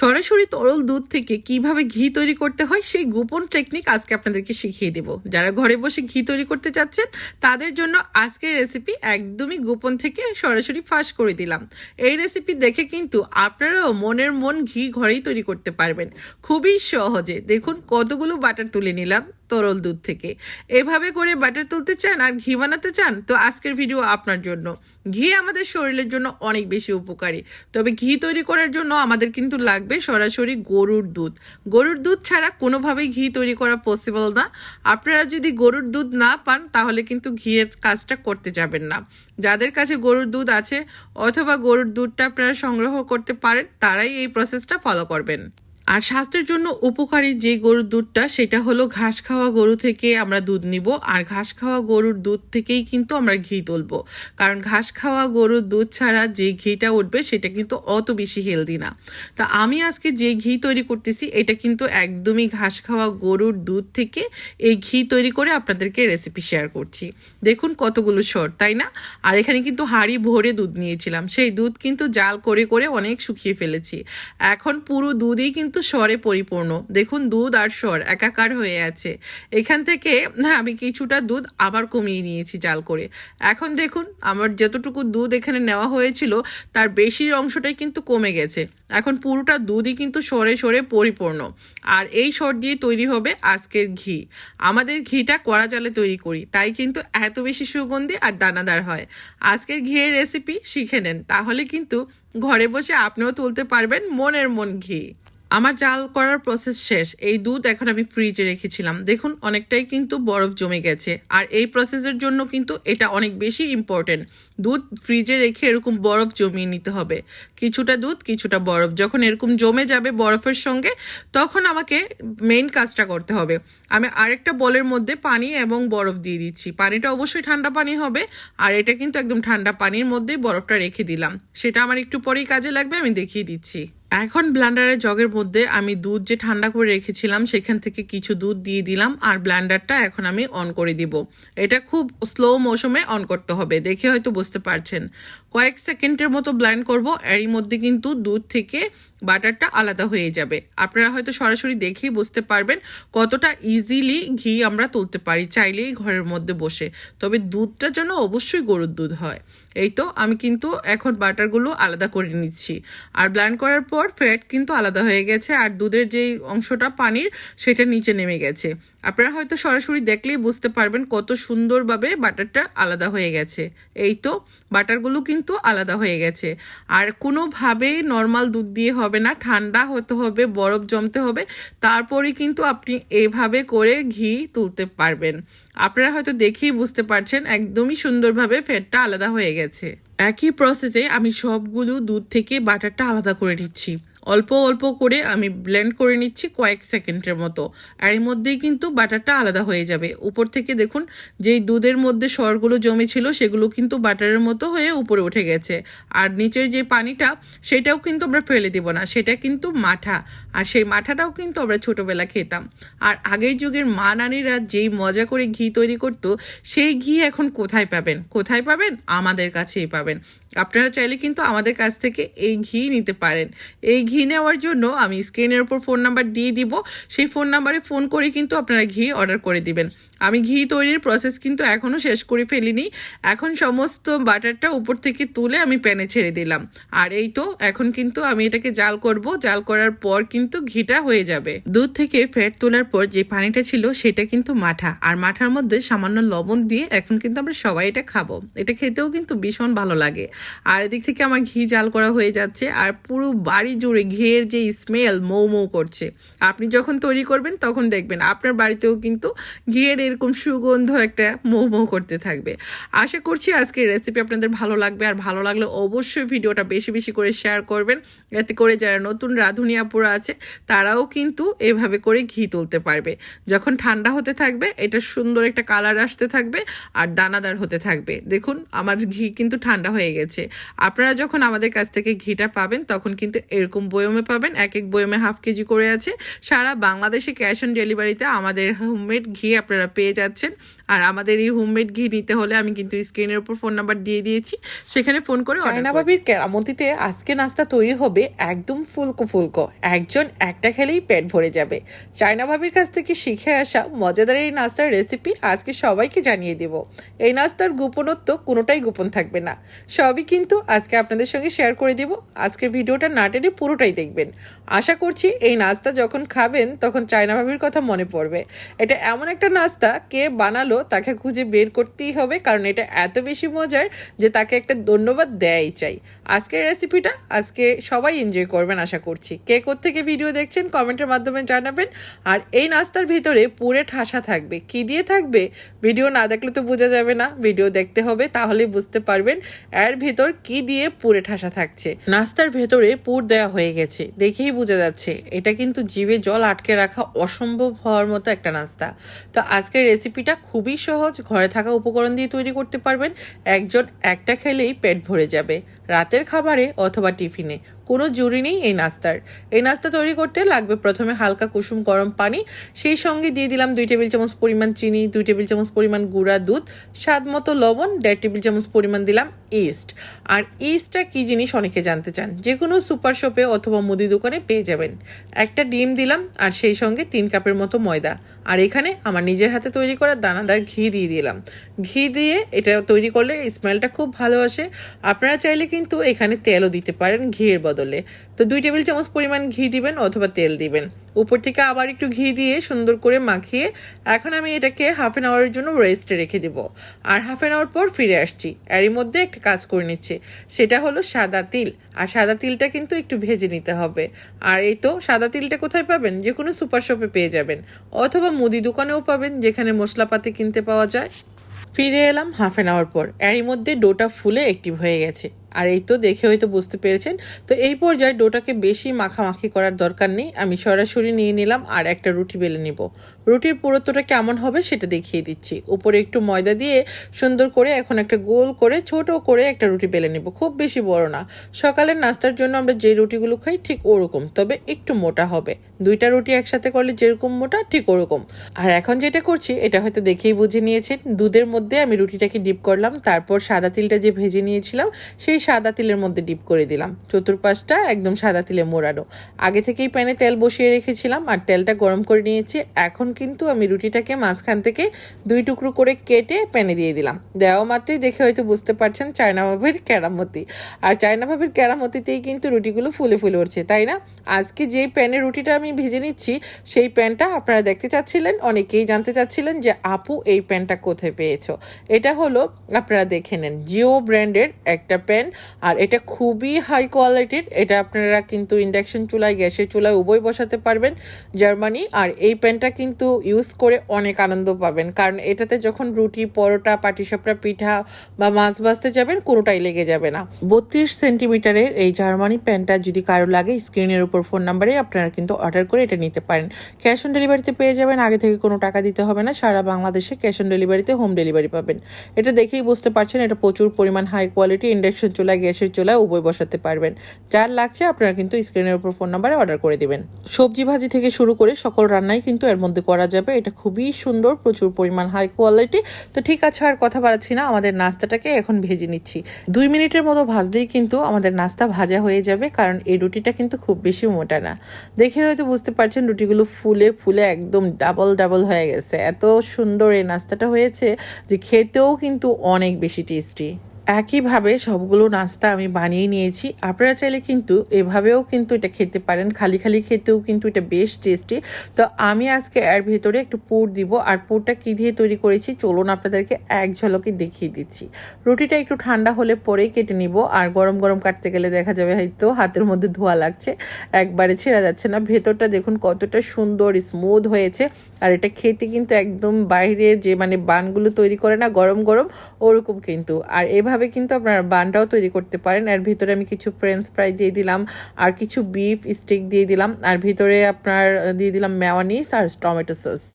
সরাসরি তরল দুধ থেকে কীভাবে ঘি তৈরি করতে হয়, সেই গোপন টেকনিক আজকে আপনাদেরকে শিখিয়ে দেব। যারা ঘরে বসে ঘি তৈরি করতে চাচ্ছেন, তাদের জন্য আজকের রেসিপি একদমই গোপন থেকে সরাসরি ফাঁস করে দিলাম। এই রেসিপি দেখে কিন্তু আপনারাও মনের মন ঘি ঘরেই তৈরি করতে পারবেন। খুবই সহজে। দেখুন কতগুলো বাটার তুলে নিলাম তরল দুধ থেকে। এভাবে করে বাটার তুলতে চান আর ঘি বানাতে চান, তো আজকের ভিডিও আপনার জন্য। ঘি আমাদের শরীরের জন্য অনেক বেশি উপকারী। তবে ঘি তৈরি করার জন্য আমাদের কিন্তু লাগবে সরাসরি গরুর দুধ। গরুর দুধ ছাড়া কোনোভাবেই ঘি তৈরি করা পসিবল না। আপনারা যদি গরুর দুধ না পান, তাহলে কিন্তু ঘিয়ের কাজটা করতে যাবেন না। যাদের কাছে গরুর দুধ আছে, অথবা গরুর দুধটা আপনারা সংগ্রহ করতে পারেন, তারাই এই প্রসেসটা ফলো করবেন। আর স্বাস্থ্যের জন্য উপকারী যে গরুর দুধটা, সেটা হলো ঘাস খাওয়া গরু থেকে আমরা দুধ নিব। আর ঘাস খাওয়া গরুর দুধ থেকেই কিন্তু আমরা ঘি তুলব। কারণ ঘাস খাওয়া গরুর দুধ ছাড়া যে ঘিটা উঠবে, সেটা কিন্তু অত বেশি হেলদি না। তা আমি আজকে যে ঘি তৈরি করতেছি, এটা কিন্তু একদমই ঘাস খাওয়া গরুর দুধ থেকে এই ঘি তৈরি করে আপনাদেরকে রেসিপি শেয়ার করছি। দেখুন কতগুলো শর্ট তাই না? আর এখানে কিন্তু হাঁড়ি ভরে দুধ নিয়েছিলাম। সেই দুধ কিন্তু জাল করে করে অনেক শুকিয়ে ফেলেছি। এখন পুরো দুধই কিন্তু স্বরে পরিপূর্ণ। দেখুন, দুধ আর স্বর একাকার হয়ে আছে। এখান থেকে না আমি কিছুটা দুধ আবার কমিয়ে নিয়েছি জাল করে। এখন দেখুন, আমার যতটুকু দুধ এখানে নেওয়া হয়েছিল, তার বেশির অংশটাই কিন্তু কমে গেছে। এখন পুরোটা দুধই কিন্তু সরে সরে পরিপূর্ণ। আর এই সর দিয়ে তৈরি হবে আজকের ঘি। আমাদের ঘিটা কড়া জালে তৈরি করি, তাই কিন্তু এত বেশি সুগন্ধি আর দানাদার হয়। আজকের ঘিয়ের রেসিপি শিখে নেন, তাহলে কিন্তু ঘরে বসে আপনিও তুলতে পারবেন মনের মন ঘি। আমার জাল করার প্রসেস শেষ। এই দুধ এখন আমি ফ্রিজে রেখেছিলাম। দেখুন, অনেকটাই কিন্তু বরফ জমে গেছে। আর এই প্রসেসের জন্য কিন্তু এটা অনেক বেশি ইম্পর্টেন্ট দুধ ফ্রিজে রেখে এরকম বরফ জমিয়ে নিতে হবে। কিছুটা দুধ, কিছুটা বরফ। যখন এরকম জমে যাবে বরফের সঙ্গে, তখন আমাকে মেইন কাজটা করতে হবে। আমি আরেকটা বলের মধ্যে পানি এবং বরফ দিয়ে দিচ্ছি। পানিটা অবশ্যই ঠান্ডা পানি হবে। আর এটা কিন্তু একদম ঠান্ডা পানির মধ্যেই বরফটা রেখে দিলাম। সেটা আমার একটু পরেই কাজে লাগবে, আমি দেখিয়ে দিচ্ছি। এখন ব্লান্ডারের জগের মধ্যে আমি দুধ যে ঠান্ডা করে রেখেছিলাম, সেখান থেকে কিছু দুধ দিয়ে দিলাম আর ব্লান্ডারটা এখন আমি অন করে দিব। এটা খুব স্লো মৌসুমে অন করতে হবে, দেখে হয়তো বুঝতে পারছেন। কয়েক সেকেন্ডের মতো ব্লাইন্ড করব, এরই মধ্যে কিন্তু দুধ থেকে বাটারটা আলাদা হয়ে যাবে। আপনারা হয়তো সরাসরি দেখেই বুঝতে পারবেন কতটা ইজিলি ঘি আমরা তুলতে পারি, চাইলেই ঘরের মধ্যে বসে। তবে দুধটা যেন অবশ্যই গরুর দুধ হয়। এই তো, আমি কিন্তু এখন বাটারগুলো আলাদা করে নিচ্ছি। আর ব্ল্যান্ড করার পর ফ্যাট কিন্তু আলাদা হয়ে গেছে, আর দুধের যেই অংশটা পানির, সেটা নিচে নেমে গেছে। আপনারা হয়তো সরাসরি দেখলেই বুঝতে পারবেন কত সুন্দরভাবে বাটারটা আলাদা হয়ে গেছে। এই তো, বাটারগুলো কিন্তু আলাদা হয়ে গেছে। আর কোনোভাবেই নর্মাল দুধ দিয়ে হবে না, ঠান্ডা হতে হবে, বরফ জমতে হবে তারপরে কিন্তু আপনি এইভাবে করে ঘি তুলতে পারবেন। আপনারা হয়তো দেখেই বুঝতে পারছেন, একদমই সুন্দরভাবে ফ্যাটটা আলাদা হয়ে গেছে। একই প্রসেসে আমি সবগুলো দুধ থেকে বাটারটা আলাদা করে নিচ্ছি। অল্প অল্প করে আমি ব্লেন্ড করে নিচ্ছি কয়েক সেকেন্ডের মতো। আর এর মধ্যেই কিন্তু বাটারটা আলাদা হয়ে যাবে। উপর থেকে দেখুন, যেই দুধের মধ্যে সরগুলো জমেছিল, সেগুলো কিন্তু বাটারের মতো হয়ে উপরে উঠে গেছে। আর নিচের যে পানিটা, সেটাও কিন্তু আমরা ফেলে দিব না, সেটা কিন্তু মাঠা। আর সেই মাঠাটাও কিন্তু আমরা ছোটোবেলা খেতাম। আর আগের যুগের মা নানিরা যেই মজা করে ঘি তৈরি করতো, সেই ঘি এখন কোথায় পাবেন? কোথায় পাবেন? আমাদের কাছেই পাবেন। আপনারা চাইলে কিন্তু আমাদের কাছ থেকে এই ঘি নিতে পারেন। এই ঘি নেওয়ার জন্য আমি স্ক্রিনের উপর ফোন নাম্বার দিয়ে দিব। সেই ফোন নাম্বারে ফোন করে কিন্তু আপনারা ঘি অর্ডার করে দিবেন। আমি ঘি তৈরির প্রসেস কিন্তু এখনও শেষ করে ফেলিনি। এখন সমস্ত বাটারটা উপর থেকে তুলে আমি প্যানে ছেড়ে দিলাম। আর এই তো, এখন কিন্তু আমি এটাকে জাল করব। জাল করার পর কিন্তু ঘিটা হয়ে যাবে। দুধ থেকে ফ্যাট তোলার পর যে পানিটা ছিল সেটা কিন্তু মাঠা। আর মাঠার মধ্যে সামান্য লবণ দিয়ে এখন কিন্তু আমরা সবাই এটা খাব। এটা খেতেও কিন্তু ভীষণ ভালো লাগে। আর এদিক থেকে আমার ঘি জাল করা হয়ে যাচ্ছে। আর পুরো বাড়ি জুড়ে ঘিয়ের যে স্মেল মৌ মৌ করছে। আপনি যখন তৈরি করবেন, তখন দেখবেন আপনার বাড়িতেও কিন্তু ঘিয়ের এরকম সুগন্ধ একটা মৌ মৌ করতে থাকবে। আশা করছি আজকের রেসিপি আপনাদের ভালো লাগবে। আর ভালো লাগলে অবশ্যই ভিডিওটা বেশি বেশি করে শেয়ার করবেন। এতে করে যারা নতুন রাঁধুনি আপুরা আছে, তারাও কিন্তু এভাবে করে ঘি তুলতে পারবে। যখন ঠান্ডা হতে থাকবে, এটা সুন্দর একটা কালার আসতে থাকবে আর দানাদার হতে থাকবে। দেখুন, আমার ঘি কিন্তু ঠান্ডা হয়ে গেছে। আপনারা যখন আমাদের কাছ থেকে ঘিটা পাবেন, তখন কিন্তু এরকম বয়মে পাবেন এক এক বয়মে হাফ কেজি করে আছে। সারা বাংলাদেশে ক্যাশ অন ডেলিভারিতে আমাদের হোমমেড ঘি আপনারা পেয়ে যাচ্ছেন। আর আমাদের এই হোমমেড ঘি নিতে হলে আমি কিন্তু স্ক্রিনের উপর ফোন নাম্বার দিয়ে দিয়েছি। সেখানে ফোন করে চায়না বাবির কেরামতিতে আজকে নাস্তা তৈরি হবে একদম ফুলকো ফুলকো। একজন একটা খেলেই পেট ভরে যাবে। চায়না ভাবির কাছ থেকে শিখে আসা মজাদার এই নাস্তার রেসিপি আজকে সবাইকে জানিয়ে দেব। এই নাস্তার গোপনত্ব কোনোটাই গোপন থাকবে না। সবই কিন্তু আজকে আপনাদের সঙ্গে শেয়ার করে দেব। আজকের ভিডিওটা না টেনে পুরোটাই দেখবেন। আশা করছি এই নাস্তা যখন খাবেন, তখন চায়না ভাবির কথা মনে পড়বে। এটা এমন একটা নাস্তা, কে বানালো তাকে খুঁজে বের করতেই হবে, কারণ এটা এত বেশি মজার যে তাকে একটা ধন্যবাদ দেয়াই চাই। আজকের রেসিপিটা আজকে সবাই এনজয় করবেন, আশা করছি। কে থেকে ভিডিও দেখছেন কমেন্টের মাধ্যমে জানাবেন। আর এই নাস্তার ভিতরে পুরে ঠাসা থাকবে। কি দিয়ে থাকবে? ভিডিও না দেখলে তো বোঝা যাবে না। ভিডিও দেখতে হবে তাহলে বুঝতে পারবেন এর ভিতর কি দিয়ে পুরে ঠাসা থাকছে। নাস্তার ভেতরে পুর দেওয়া হয়ে গেছে। দেখেই বোঝা যাচ্ছে, এটা কিন্তু জিভে জল আটকে রাখা অসম্ভব হওয়ার মতো একটা নাস্তা। তো আজকের রেসিপিটা খুবই সহজ, ঘরে থাকা উপকরণ দিয়ে তৈরি করতে পারবেন। একজন একটা খেলেই পেট ভরে যাবে। রাতের খাবারে অথবা টিফিনে। কোনো জুড়ি নেই এই নাস্তার। এই নাস্তা তৈরি করতে লাগবে প্রথমে হালকা কুসুম গরম পানি, সেই সঙ্গে দিয়ে দিলাম দুই টেবিল চামচ পরিমাণ চিনি, দুই টেবিল চামচ পরিমাণ গুঁড়া দুধ, স্বাদ মতো লবণ, দেড় টেবিল চামচ পরিমাণ দিলাম ইস্ট। আর ইস্টটা কী জিনিস অনেকে জানতে চান। যে কোনো সুপার শপে অথবা মুদি দোকানে পেয়ে যাবেন। একটা ডিম দিলাম আর সেই সঙ্গে তিন কাপের মতো ময়দা। আর এখানে আমার নিজের হাতে তৈরি করা দানাদার ঘি দিয়ে দিলাম। ঘি দিয়ে এটা তৈরি করলে স্মেলটা খুব ভালো আসে। আপনারা চাইলে কিন্তু এখানে তেলও দিতে পারেন ঘিয়ের বদলে। তো দুই টেবিল চামচ পরিমাণ ঘি দিবেন অথবা তেল দিবেন। উপর থেকে আবার একটু ঘি দিয়ে সুন্দর করে মাখিয়ে এখন আমি এটাকে হাফ অ্যান আওয়ারের জন্য রেস্টে রেখে দিব। আর হাফ অ্যান আওয়ার পর ফিরে আসছি। এরই মধ্যে একটা কাজ করে নিচ্ছে। সেটা হলো সাদা তিল। আর সাদা তিলটা কিন্তু একটু ভেজে নিতে হবে। আর এই তো সাদা তিলটা কোথায় পাবেন? যে কোনো সুপার শপে পেয়ে যাবেন। অথবা মুদি দোকানেও পাবেন, যেখানে মশলাপাতি কিনতে পাওয়া যায়। ফিরে এলাম হাফ অ্যান আওয়ার পর। এরই মধ্যে ডোটা ফুলে অ্যাক্টিভ হয়ে গেছে। আর এই তো দেখে হয়তো বুঝতে পেরেছেন। তো এই পর্যায়ে ডোটাকে বেশি মাখামাখি করার দরকার নেই। আমি সরাসরি নিয়ে নিলাম আর একটা রুটি বেলে নিব। রুটির পুরোত্বটা কেমন হবে সেটা দেখিয়ে দিচ্ছি। উপরে একটু ময়দা দিয়ে সুন্দর করে এখন একটা গোল করে ছোট করে একটা রুটি বেলে নিব। খুব বেশি বড় না। সকালের নাস্তার জন্য আমরা যে রুটিগুলো খাই ঠিক ওরকম, তবে একটু মোটা হবে। দুইটা রুটি একসাথে করলে যেরকম মোটা ঠিক ওরকম। আর এখন যেটা করছি, এটা হয়তো দেখেই বুঝে নিয়েছেন, দুধের মধ্যে আমি রুটিটাকে ডিপ করলাম। তারপর সাদা তিলটা যে ভেজে নিয়েছিলাম, সেই সাদা তিলের মধ্যে ডিপ করে দিলাম। চতুর্পাশটা একদম সাদা তিলে মোড়ানো। আগে থেকেই প্যানে তেল বসিয়ে রেখেছিলাম আর তেলটা গরম করে নিয়েছি। এখন কিন্তু আমি রুটিটাকে মাঝখান থেকে দুই টুকরো করে কেটে প্যানে দিয়ে দিলাম। দেওয়া মাত্রই দেখে হয়তো বুঝতে পারছেন চায়না ভাবের কেরামতি আর চায়না ভাবের কেরামতিতেই কিন্তু রুটিগুলো ফুলে ফুলে উঠছে, তাই না? আজকে যেই প্যানে রুটিটা আমি ভেজে নিচ্ছি, সেই প্যানটা আপনারা দেখতে চাচ্ছিলেন, অনেকেই জানতে চাচ্ছিলেন যে, আপু, এই প্যানটা কোথায় পেয়েছ? এটা হলো, আপনারা দেখে নেন, জিও ব্র্যান্ডের একটা প্যান। আর এটা খুবই হাই কোয়ালিটির এটা আপনারা কিন্তু ইন্ডাকশন চুলায়, গ্যাসের চুলায় উভয় বসাতে পারবেন জার্মানি। আর এই প্যানটা কিন্তু ইউজ করে অনেক আনন্দ পাবেন। কারণ এটাতে যখন রুটি, পরোটা, পাটিসাপড়া, পিঠা বা মাছ ভাজতে যাবেন, কোনোটাই লেগে যাবে না। বত্রিশ সেন্টিমিটারের এই জার্মানি প্যানটা যদি কারও লাগে, স্ক্রিনের উপর ফোন নাম্বারে আপনারা কিন্তু অর্ডার করে এটা নিতে পারেন। ক্যাশ অন ডেলিভারিতে পেয়ে যাবেন। আগে থেকে কোনো টাকা দিতে হবে না। সারা বাংলাদেশে ক্যাশ অন ডেলিভারিতে হোম ডেলিভারি পাবেন। এটা দেখেই বুঝতে পারছেন, এটা প্রচুর পরিমাণ হাই কোয়ালিটি ইন্ডাকশন চুলা গ্যাসের চুলায় উভয় বসাতে পারবেন। যার লাগছে আপনারা কিন্তু স্ক্রিনের উপর ফোন নাম্বারে অর্ডার করে দিবেন। সবজি ভাজি থেকে শুরু করে সকল রান্নাই কিন্তু এর মধ্যে করা যাবে। এটা খুবই সুন্দর, প্রচুর পরিমাণ হাই কোয়ালিটি তো ঠিক আছে, আর কথা বাড়াচ্ছি না। আমাদের নাস্তাটাকে এখন ভেজে নিচ্ছি। দুই মিনিটের মতো ভাজলেই কিন্তু আমাদের নাস্তা ভাজা হয়ে যাবে, কারণ এই রুটিটা কিন্তু খুব বেশি মোটা না। দেখে হয়তো বুঝতে পারছেন, রুটিগুলো ফুলে ফুলে একদম ডাবল ডাবল হয়ে গেছে। এত সুন্দর এই নাস্তাটা হয়েছে যে খেতেও কিন্তু অনেক বেশি টেস্টি একইভাবে সবগুলো নাস্তা আমি বানিয়ে নিয়েছি। আপনারা চাইলে কিন্তু এভাবেও কিন্তু এটা খেতে পারেন। খালি খালি খেতেও কিন্তু এটা বেশ টেস্টি তো আমি আজকে এর ভেতরে একটু পুর দিব। আর পুরটা কী দিয়ে তৈরি করেছি, চলুন আপনাদেরকে এক ঝলকে দেখিয়ে দিচ্ছি। রুটিটা একটু ঠান্ডা হলে পরেই কেটে নিব। আর গরম গরম কাটতে গেলে দেখা যাবে হয়তো হাতের মধ্যে ধোয়া লাগছে। একবারে ছেঁড়া যাচ্ছে না। ভেতরটা দেখুন কতটা সুন্দর স্মুথ হয়েছে। আর এটা খেতে কিন্তু একদম বাইরে যে মানে বানগুলো তৈরি করে না, গরম গরম, ওরকম কিন্তু। আর এভাবে এভাবে কিন্তু আপনারা বানটাও তৈরি করতে পারেন। এর ভিতরে আমি কিছু ফ্রেঞ্চ ফ্রাই দিয়ে দিলাম, আর কিছু বিফ স্টিক দিয়ে দিলাম, আর ভিতরে আপনার, দিয়ে দিলাম মেওয়ানিস আর টমেটো সস